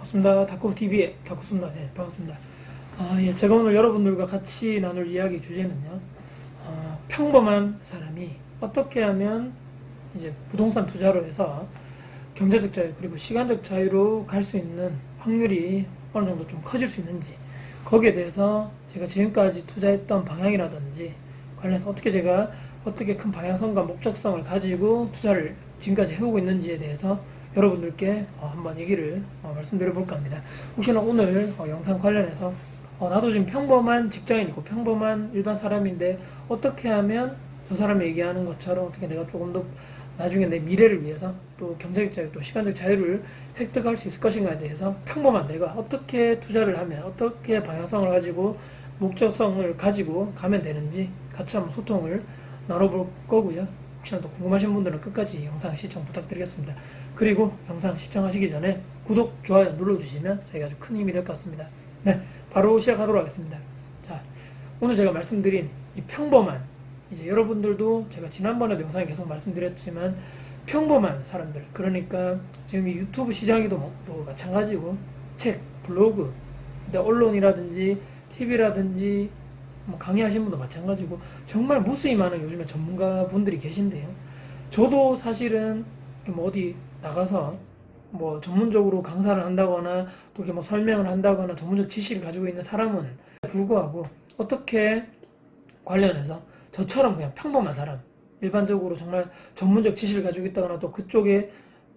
반갑습니다. 다쿠TV의 다쿠입니다. 네, 반갑습니다. 아, 예, 제가 오늘 여러분들과 같이 나눌 이야기 주제는요. 어, 평범한 사람이 어떻게 하면 이제 부동산 투자로 해서 경제적 자유 그리고 시간적 자유로 갈 수 있는 확률이 어느 정도 좀 커질 수 있는지 거기에 대해서 제가 지금까지 투자했던 방향이라든지 관련해서 어떻게 제가 어떻게 큰 방향성과 목적성을 가지고 투자를 지금까지 해오고 있는지에 대해서 여러분들께 어, 한번 얘기를 어, 말씀드려 볼까 합니다. 혹시나 오늘 어, 영상 관련해서 어, 나도 지금 평범한 직장인이고 평범한 일반 사람인데 어떻게 하면 저 사람이 얘기하는 것처럼 어떻게 내가 조금 더 나중에 내 미래를 위해서 또 경제적 자유 또 시간적 자유를 획득할 수 있을 것인가에 대해서 평범한 내가 어떻게 투자를 하면 어떻게 방향성을 가지고 목적성을 가지고 가면 되는지 같이 한번 소통을 나눠볼 거고요. 혹시나 또 궁금하신 분들은 끝까지 영상 시청 부탁드리겠습니다. 그리고 영상 시청하시기 전에 구독, 좋아요 눌러주시면 저희가 아주 큰 힘이 될 것 같습니다. 네, 바로 시작하도록 하겠습니다. 자, 오늘 제가 말씀드린 이 평범한 이제 여러분들도 제가 지난번에도 영상에 계속 말씀드렸지만 평범한 사람들 그러니까 지금 이 유튜브 시장에도 뭐- 또 마찬가지고 책, 블로그, 언론이라든지 TV라든지 뭐 강의하신 분도 마찬가지고 정말 무수히 많은 요즘에 전문가 분들이 계신데요. 저도 사실은 뭐 어디 나가서 뭐 전문적으로 강사를 한다거나 또 이렇게 뭐 설명을 한다거나 전문적 지식을 가지고 있는 사람은 불구하고 어떻게 관련해서 저처럼 그냥 평범한 사람 일반적으로 정말 전문적 지식을 가지고 있다거나 또 그쪽에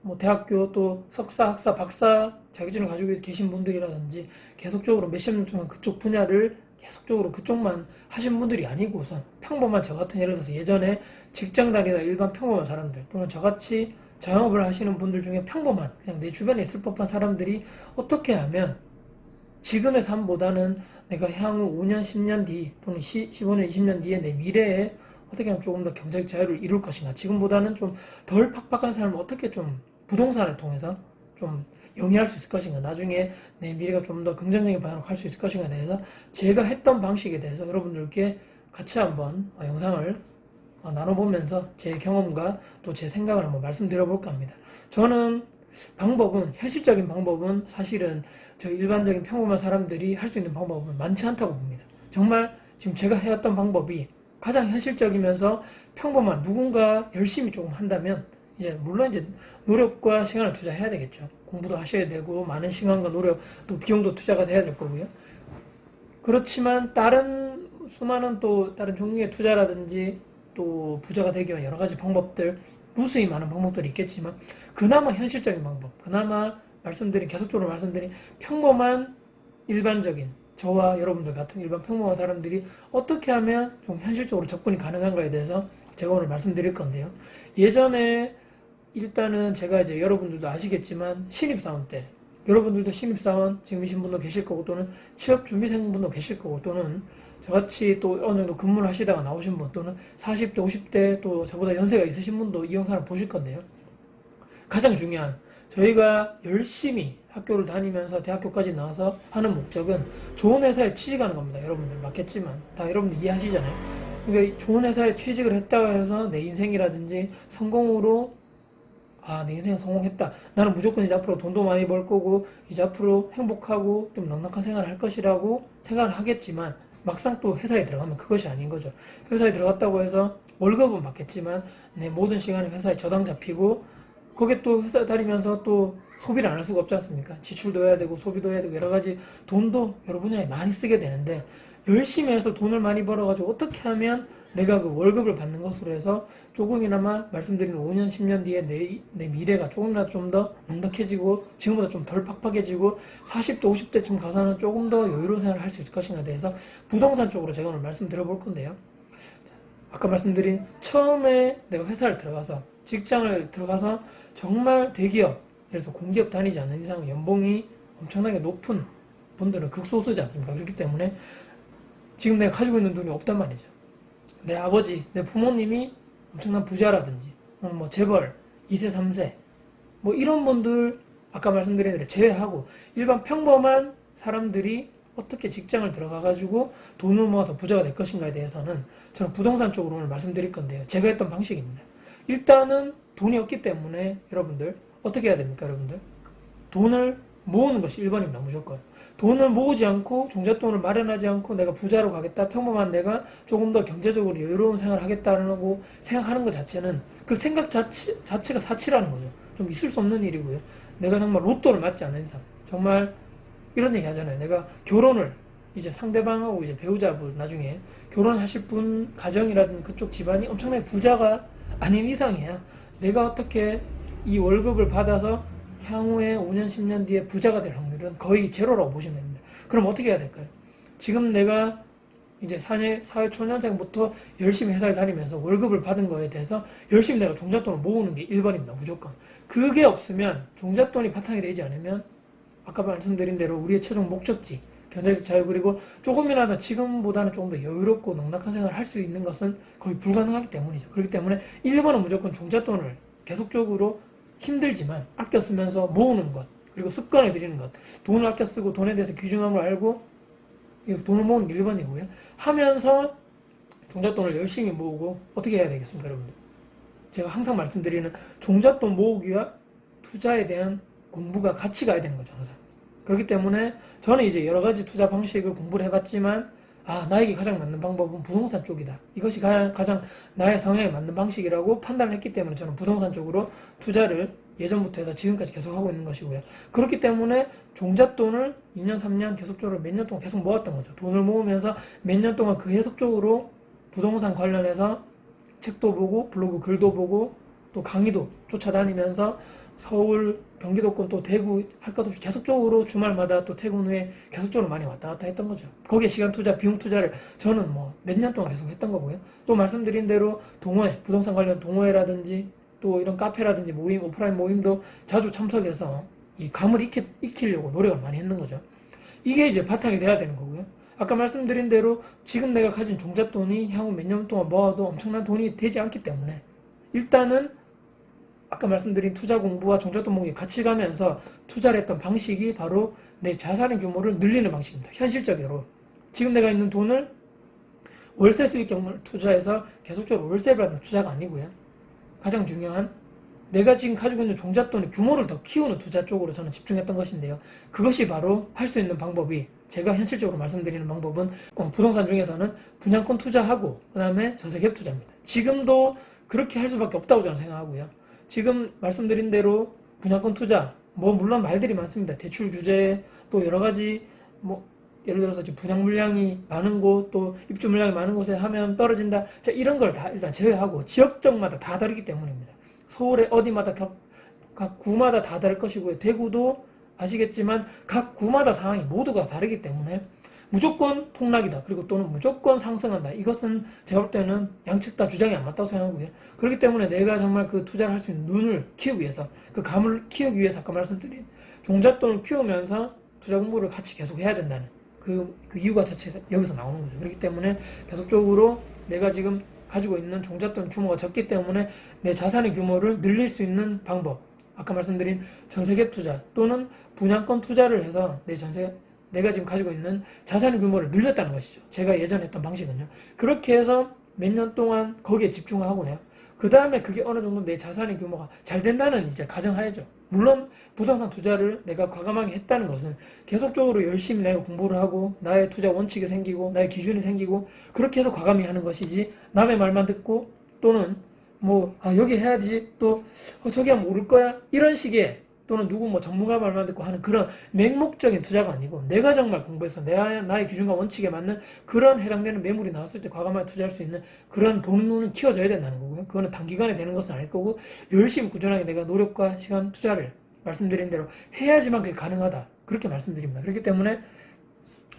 뭐 대학교 또 석사, 학사, 박사 자격증을 가지고 계신 분들이라든지 계속적으로 몇십 년 동안 그쪽 분야를 계속적으로 그쪽만 하신 분들이 아니고선 평범한 저 같은 예를 들어서 예전에 직장 다니다 일반 평범한 사람들 또는 저같이 자영업을 하시는 분들 중에 평범한 그냥 내 주변에 있을 법한 사람들이 어떻게 하면 지금의 삶보다는 내가 향후 5년, 10년 뒤 또는 15년, 20년 뒤에 내 미래에 어떻게 하면 조금 더 경제적 자유를 이룰 것인가? 지금보다는 좀 덜 팍팍한 삶을 어떻게 좀 부동산을 통해서 좀 영위할 수 있을 것인가 나중에 내 미래가 좀 더 긍정적인 방향으로 갈 수 있을 것인가에 대해서 제가 했던 방식에 대해서 여러분들께 같이 한번 어, 영상을 어, 나눠보면서 제 경험과 또 제 생각을 한번 말씀드려 볼까 합니다. 저는 방법은 현실적인 방법은 사실은 저희 일반적인 평범한 사람들이 할 수 있는 방법은 많지 않다고 봅니다. 정말 지금 제가 해왔던 방법이 가장 현실적이면서 평범한 누군가 열심히 조금 한다면 이제 물론 이제 노력과 시간을 투자해야 되겠죠. 공부도 하셔야 되고 많은 시간과 노력 또 비용도 투자가 돼야 될 거고요. 그렇지만 다른 수많은 또 다른 종류의 투자라든지 또 부자가 되기 위한 여러 가지 방법들 무수히 많은 방법들이 있겠지만 그나마 현실적인 방법 그나마 말씀드린 계속적으로 말씀드린 평범한 일반적인 저와 여러분들 같은 일반 평범한 사람들이 어떻게 하면 좀 현실적으로 접근이 가능한가에 대해서 제가 오늘 말씀드릴 건데요. 예전에 일단은 제가 이제 여러분들도 아시겠지만 신입사원 때 여러분들도 신입사원 지금이신 분도 계실 거고 또는 취업 준비생 분도 계실 거고 또는 저같이 또 어느 정도 근무를 하시다가 나오신 분 또는 40대 50대 또 저보다 연세가 있으신 분도 이 영상을 보실 건데요. 가장 중요한 저희가 열심히 학교를 다니면서 대학교까지 나와서 하는 목적은 좋은 회사에 취직하는 겁니다. 여러분들 맞겠지만 다 여러분들 이해하시잖아요. 그러니까 좋은 회사에 취직을 했다고 해서 내 인생이라든지 성공으로 아, 내 인생 성공했다. 나는 무조건 이제 앞으로 돈도 많이 벌 거고, 이제 앞으로 행복하고 좀 넉넉한 생활을 할 것이라고 생각을 하겠지만, 막상 또 회사에 들어가면 그것이 아닌 거죠. 회사에 들어갔다고 해서 월급은 받겠지만, 내 모든 시간이 회사에 저당 잡히고, 거기에 또 회사 다니면서 또 소비를 안 할 수가 없지 않습니까? 지출도 해야 되고, 소비도 해야 되고, 여러 가지 돈도 여러 분야에 많이 쓰게 되는데, 열심히 해서 돈을 많이 벌어가지고 어떻게 하면 내가 그 월급을 받는 것으로 해서 조금이나마 말씀드린 5년, 10년 뒤에 내, 내 미래가 조금이라도 좀더 넉넉해지고 지금보다 좀 덜 팍팍해지고 40대, 50대쯤 가서는 조금 더 여유로운 생활을 할 수 있을 것인가에 대해서 부동산 쪽으로 제가 오늘 말씀드려 볼 건데요. 아까 말씀드린 처음에 내가 회사를 들어가서 직장을 들어가서 정말 대기업, 들어서 공기업 다니지 않는 이상 연봉이 엄청나게 높은 분들은 극소수지 않습니까? 그렇기 때문에 지금 내가 가지고 있는 돈이 없단 말이죠. 내 아버지, 내 부모님이 엄청난 부자라든지, 뭐 재벌, 2세, 3세, 뭐 이런 분들 아까 말씀드린 대로 제외하고 일반 평범한 사람들이 어떻게 직장을 들어가가지고 돈을 모아서 부자가 될 것인가에 대해서는 저는 부동산 쪽으로 오늘 말씀드릴 건데요. 제가 했던 방식입니다. 일단은 돈이 없기 때문에 여러분들 어떻게 해야 됩니까, 여러분들? 돈을 모으는 것이 1번입니다. 무조건. 돈을 모으지 않고 종잣돈을 마련하지 않고 내가 부자로 가겠다. 평범한 내가 조금 더 경제적으로 여유로운 생활을 하겠다고 생각하는 것 자체는 그 생각 자체, 자체가 사치라는 거죠. 좀 있을 수 없는 일이고요. 내가 정말 로또를 맞지 않는 이상 정말 이런 얘기 하잖아요. 내가 결혼을 이제 상대방하고 이제 배우자분 나중에 결혼하실 분 가정이라든 그쪽 집안이 엄청나게 부자가 아닌 이상이야. 내가 어떻게 이 월급을 받아서 향후에 5년, 10년 뒤에 부자가 될 확률은 거의 제로라고 보시면 됩니다. 그럼 어떻게 해야 될까요? 지금 내가 이제 사회, 사회 초년생부터 열심히 회사를 다니면서 월급을 받은 거에 대해서 열심히 내가 종잣돈을 모으는 게 1번입니다. 무조건. 그게 없으면 종잣돈이 바탕이 되지 않으면 아까 말씀드린 대로 우리의 최종 목적지 경제적 자유 그리고 조금이라도 지금보다는 조금 더 여유롭고 넉넉한 생활을 할 수 있는 것은 거의 불가능하기 때문이죠. 그렇기 때문에 1번은 무조건 종잣돈을 계속적으로 힘들지만 아껴 쓰면서 모으는 것 그리고 습관을 들이는 것 돈을 아껴 쓰고 돈에 대해서 귀중함을 알고 이 돈을 모으는 게 1번이고요. 하면서 종잣돈을 열심히 모으고 어떻게 해야 되겠습니까, 여러분들? 제가 항상 말씀드리는 종잣돈 모으기와 투자에 대한 공부가 같이 가야 되는 거죠, 항상. 그렇기 때문에 저는 이제 여러 가지 투자 방식을 공부를 해봤지만, 아, 나에게 가장 맞는 방법은 부동산 쪽이다. 이것이 가장, 나의 성향에 맞는 방식이라고 판단을 했기 때문에 저는 부동산 쪽으로 투자를 예전부터 해서 지금까지 계속 하고 있는 것이고요. 그렇기 때문에 종잣돈을 2년, 3년 계속적으로 몇 년 동안 계속 모았던 거죠. 돈을 모으면서 몇 년 동안 그 계속적으로 부동산 관련해서 책도 보고 블로그 글도 보고 또 강의도 쫓아다니면서 서울, 경기도권 또 대구 할 것 없이 계속적으로 주말마다 또 퇴근 후에 계속적으로 많이 왔다 갔다 했던 거죠. 거기에 시간 투자, 비용 투자를 저는 뭐 몇 년 동안 계속 했던 거고요. 또 말씀드린 대로 동호회, 부동산 관련 동호회라든지 또 이런 카페라든지 모임, 오프라인 모임도 자주 참석해서 이 감을 익히, 익히려고 노력을 많이 했는 거죠. 이게 이제 바탕이 돼야 되는 거고요. 아까 말씀드린 대로 지금 내가 가진 종잣돈이 향후 몇 년 동안 모아도 엄청난 돈이 되지 않기 때문에 일단은 아까 말씀드린 투자 공부와 종잣 돈 모으기 같이 가면서 투자를 했던 방식이 바로 내 자산의 규모를 늘리는 방식입니다. 현실적으로. 지금 내가 있는 돈을 월세 수익경을 투자해서 계속적으로 월세를 받는 투자가 아니고요. 가장 중요한 내가 지금 가지고 있는 종잣돈의 규모를 더 키우는 투자 쪽으로 저는 집중했던 것인데요. 그것이 바로 할 수 있는 방법이 제가 현실적으로 말씀드리는 방법은 어, 부동산 중에서는 분양권 투자하고 그 다음에 전세갭 투자입니다. 지금도 그렇게 할 수밖에 없다고 저는 생각하고요. 지금 말씀드린 대로 분양권 투자 뭐 물론 말들이 많습니다. 대출 규제 또 여러 가지 뭐 예를 들어서 분양 물량이 많은 곳 또 입주 물량이 많은 곳에 하면 떨어진다. 자 이런 걸 다 일단 제외하고 지역적마다 다 다르기 때문입니다. 서울의 어디마다 각, 각 구마다 다 다를 것이고요. 대구도 아시겠지만 각 구마다 상황이 모두가 다르기 때문에 무조건 폭락이다. 그리고 또는 무조건 상승한다. 이것은 제가 볼 때는 양측 다 주장이 안 맞다고 생각하고요. 그렇기 때문에 내가 정말 그 투자를 할 수 있는 눈을 키우기 위해서 그 감을 키우기 위해서 아까 말씀드린 종잣돈을 키우면서 투자 공부를 같이 계속 해야 된다는 그, 그 이유가 자체가 여기서 나오는 거죠. 그렇기 때문에 계속적으로 내가 지금 가지고 있는 종잣돈 규모가 적기 때문에 내 자산의 규모를 늘릴 수 있는 방법. 아까 말씀드린 전세계 투자 또는 분양권 투자를 해서 내 전세 내가 지금 가지고 있는 자산의 규모를 늘렸다는 것이죠. 제가 예전에 했던 방식은요. 그렇게 해서 몇 년 동안 거기에 집중을 하고요. 그 다음에 그게 어느 정도 내 자산의 규모가 잘 된다는 이제 가정하에죠. 물론 부동산 투자를 내가 과감하게 했다는 것은 계속적으로 열심히 내가 공부를 하고 나의 투자 원칙이 생기고 나의 기준이 생기고 그렇게 해서 과감히 하는 것이지 남의 말만 듣고 또는 뭐 아 여기 해야지 또 어, 저기 하면 오를 거야 이런 식의 또는 누구 뭐 전문가 말만 듣고 하는 그런 맹목적인 투자가 아니고 내가 정말 공부해서 내가 나의 기준과 원칙에 맞는 그런 해당되는 매물이 나왔을 때 과감하게 투자할 수 있는 그런 본능은 키워져야 된다는 거고요. 그거는 단기간에 되는 것은 아닐 거고 열심히 꾸준하게 내가 노력과 시간 투자를 말씀드린 대로 해야지만 그게 가능하다. 그렇게 말씀드립니다. 그렇기 때문에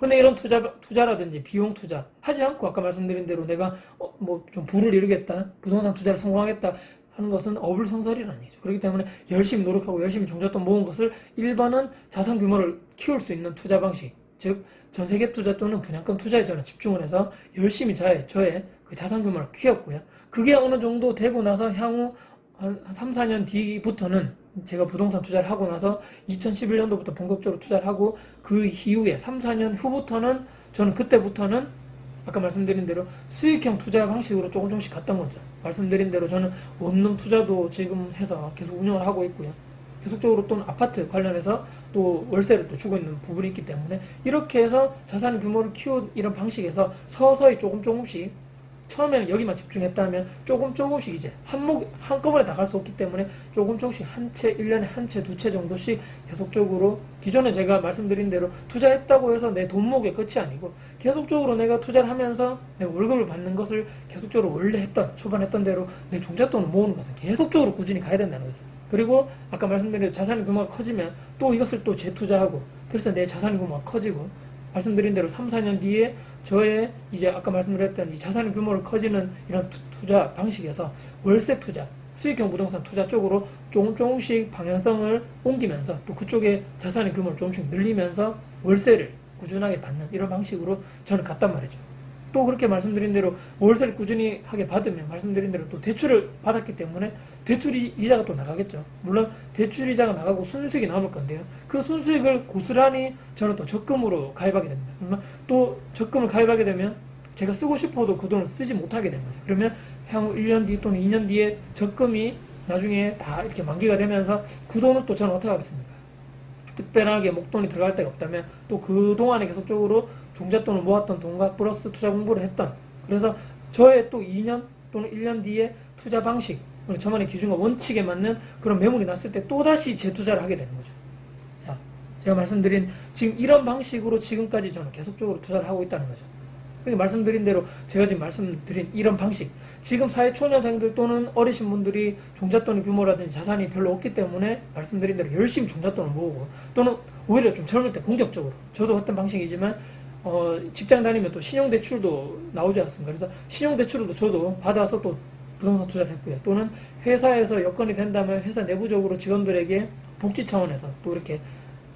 근데 이런 투자 투자라든지 비용 투자 하지 않고 아까 말씀드린 대로 내가 어, 뭐좀 부를 이루겠다 부동산 투자를 성공하겠다 하는 것은 어불성설이라는 얘기죠. 그렇기 때문에 열심히 노력하고 열심히 종잣돈 모은 것을 1번은 자산 규모를 키울 수 있는 투자 방식, 즉 전세계 투자 또는 분양권 투자에 저는 집중을 해서 열심히 저의, 저의 그 자산 규모를 키웠고요. 그게 어느 정도 되고 나서 향후 한 3, 4년 뒤부터는 제가 부동산 투자를 하고 나서 2011년도부터 본격적으로 투자를 하고 그 이후에 3, 4년 후부터는 저는 그때부터는 아까 말씀드린 대로 수익형 투자 방식으로 조금 조금씩 갔던 거죠. 말씀드린 대로 저는 원룸 투자도 지금 해서 계속 운영을 하고 있고요. 계속적으로 또는 아파트 관련해서 또 월세를 또 주고 있는 부분이 있기 때문에 이렇게 해서 자산 규모를 키운 이런 방식에서 서서히 조금 조금씩 처음에는 여기만 집중했다면 조금 조금씩 이제 한목 한꺼번에 다갈수 없기 때문에 조금 조금씩 한 채, 1년에 한 채, 두 채 정도씩 계속적으로 기존에 제가 말씀드린 대로 투자했다고 해서 내 돈목의 끝이 아니고 계속적으로 내가 투자를 하면서 내 월급을 받는 것을 계속적으로 원래 했던 초반 했던 대로 내 종잣돈을 모으는 것은 계속적으로 꾸준히 가야 된다는 거죠. 그리고 아까 말씀드린 자산 규모가 커지면 또 이것을 또 재투자하고 그래서 내 자산 규모가 커지고 말씀드린 대로 3, 4년 뒤에 저의 이제 아까 말씀드렸던 이 자산 규모를 커지는 이런 투- 투자 방식에서 월세 투자, 수익형 부동산 투자 쪽으로 조금 조금씩 방향성을 옮기면서 또 그쪽에 자산의 규모를 조금씩 늘리면서 월세를 꾸준하게 받는 이런 방식으로 저는 갔단 말이죠. 또 그렇게 말씀드린 대로 월세를 꾸준히 하게 받으면 말씀드린 대로 또 대출을 받았기 때문에 대출 이- 이자가 또 나가겠죠. 물론 대출 이자가 나가고 순수익이 남을 건데요. 그 순수익을 고스란히 저는 또 적금으로 가입하게 됩니다. 그러면 또 적금을 가입하게 되면 제가 쓰고 싶어도 그 돈을 쓰지 못하게 거죠. 그러면 향후 1년 뒤 또는 2년 뒤에 적금이 나중에 다 이렇게 만기가 되면서 그 돈을 또 저는 어떻게 하겠습니까? 특별하게 목돈이 들어갈 데가 없다면 또 그동안에 계속적으로 종잣돈을 모았던 돈과 플러스 투자 공부를 했던 그래서 저의 또 2년 또는 1년 뒤에 투자 방식 저만의 기준과 원칙에 맞는 그런 매물이 났을 때 또다시 재투자를 하게 되는 거죠. 자, 제가 말씀드린 지금 이런 방식으로 지금까지 저는 계속적으로 투자를 하고 있다는 거죠. 그러니까 말씀드린 대로 제가 지금 말씀드린 이런 방식 지금 사회 초년생들 또는 어리신 분들이 종잣돈의 규모라든지 자산이 별로 없기 때문에 말씀드린 대로 열심히 종잣돈을 모으고 또는 오히려 좀 젊을 때 공격적으로 저도 어떤 방식이지만 어, 직장 다니면 또 신용대출도 나오지 않습니까? 그래서 신용대출도 저도 받아서 또 부동산 투자를 했고요. 또는 회사에서 여건이 된다면 회사 내부적으로 직원들에게 복지 차원에서 또 이렇게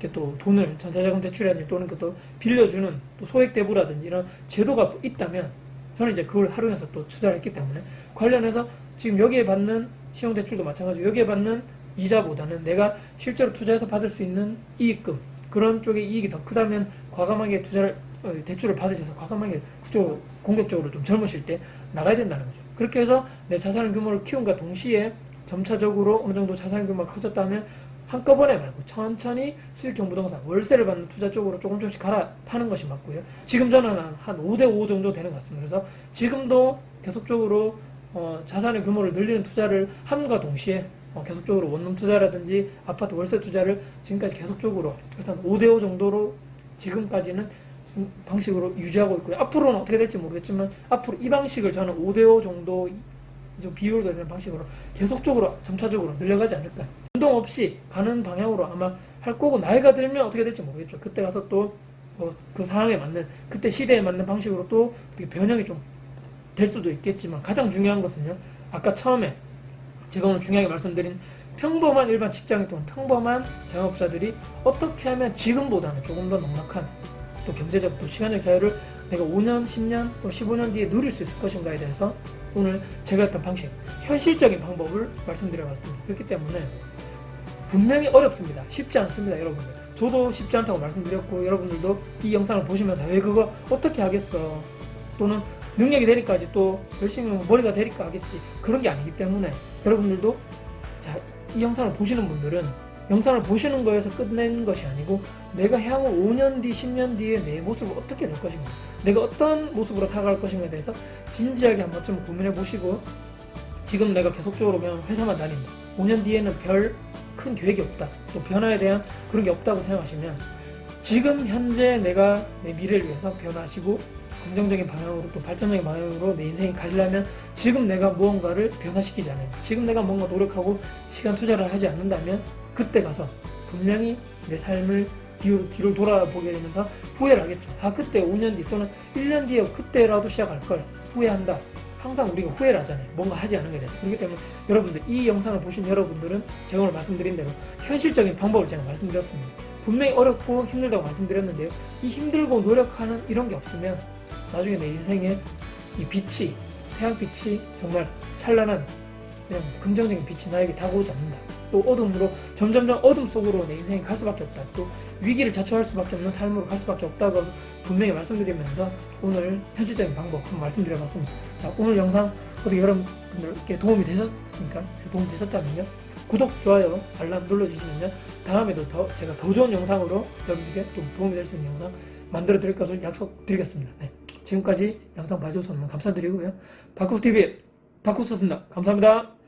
이렇게 또 돈을 전세자금 대출이라든지 또는 그또 빌려주는 또 소액 대부라든지 이런 제도가 있다면 저는 이제 그걸 활용해서 또 투자를 했기 때문에 관련해서 지금 여기에 받는 신용대출도 마찬가지고 여기에 받는 이자보다는 내가 실제로 투자해서 받을 수 있는 이익금 그런 쪽의 이익이 더 크다면 과감하게 투자를 어, 대출을 받으셔서 과감하게 그쪽으로 공격적으로 좀 젊으실 때 나가야 된다는 거죠. 그렇게 해서 내 자산 규모를 키움과 동시에 점차적으로 어느 정도 자산 규모가 커졌다면 한꺼번에 말고 천천히 수익형 부동산 월세를 받는 투자 쪽으로 조금 조금씩 갈아타는 것이 맞고요. 지금 저는 한- 한 5대5 정도 되는 것 같습니다. 그래서 지금도 계속적으로 어, 자산의 규모를 늘리는 투자를 함과 동시에 어, 계속적으로 원룸 투자라든지 아파트 월세 투자를 지금까지 계속적으로 일단 5대5 정도로 지금까지는 지금 방식으로 유지하고 있고요. 앞으로는 어떻게 될지 모르겠지만 앞으로 이 방식을 저는 5대5 정도 좀 비율도 되는 방식으로 계속적으로 점차적으로 늘려가지 않을까. 변동 없이 가는 방향으로 아마 할 거고 나이가 들면 어떻게 될지 모르겠죠. 그때 가서 또 그 상황에 맞는 그때 시대에 맞는 방식으로 또 변형이 좀 될 수도 있겠지만 가장 중요한 것은요. 아까 처음에 제가 오늘 중요하게 말씀드린 평범한 일반 직장인 또는 평범한 자영업자들이 어떻게 하면 지금보다는 조금 더 넉넉한 또 경제적 또 시간적 자유를 내가 5년, 10년 또 15년 뒤에 누릴 수 있을 것인가에 대해서 오늘 제가 했던 방식, 현실적인 방법을 말씀드려봤습니다. 그렇기 때문에 분명히 어렵습니다. 쉽지 않습니다, 여러분들. 저도 쉽지 않다고 말씀드렸고 여러분들도 이 영상을 보시면서 왜 그거 어떻게 하겠어 또는 능력이 되니까지 또 열심히 머리가 되니까 하겠지 그런 게 아니기 때문에 여러분들도 자, 이 영상을 보시는 분들은 영상을 보시는 거에서 끝낸 것이 아니고 내가 향후 5년 뒤, 10년 뒤에 내 모습을 어떻게 될 것인가 내가 어떤 모습으로 살아갈 것인가에 대해서 진지하게 한 번쯤 고민해 보시고 지금 내가 계속적으로 그냥 회사만 다닌다. 5년 뒤에는 별 큰 계획이 없다. 또 변화에 대한 그런 게 없다고 생각하시면 지금 현재 내가 내 미래를 위해서 변화하시고 긍정적인 방향으로 또 발전적인 방향으로 내 인생이 가려면 지금 내가 무언가를 변화시키지 않으면 지금 내가 뭔가 노력하고 시간 투자를 하지 않는다면 그때 가서 분명히 내 삶을 뒤로, 뒤로 돌아보게 되면서 후회를 하겠죠. 아 그때 5년 뒤 또는 1년 뒤에 그때라도 시작할 걸 후회한다. 항상 우리가 후회를 하잖아요. 뭔가 하지 않은 게 대해서. 그렇기 때문에 여러분들 이 영상을 보신 여러분들은 제가 오늘 말씀드린 대로 현실적인 방법을 제가 말씀드렸습니다. 분명히 어렵고 힘들다고 말씀드렸는데요. 이 힘들고 노력하는 이런 게 없으면 나중에 내 인생에 이 빛이 태양빛이 정말 찬란한 그냥 긍정적인 빛이 나에게 다가오지 않는다. 또 어둠으로 점점점 어둠 속으로 내 인생이 갈 수밖에 없다. 또 위기를 자초할 수밖에 없는 삶으로 갈 수밖에 없다고 분명히 말씀드리면서 오늘 현실적인 방법 한번 말씀드려봤습니다. 자 오늘 영상 어떻게 여러분들께 도움이 되셨습니까? 도움 되셨다면요. 구독, 좋아요, 알람 눌러주시면요. 다음에도 더 제가 더 좋은 영상으로 여러분들께 좀 도움이 될 수 있는 영상 만들어 드릴 것을 약속드리겠습니다. 네. 지금까지 영상 봐주셔서 너무 감사드리고요. 다쿠TV 다쿠스였습니다. 감사합니다.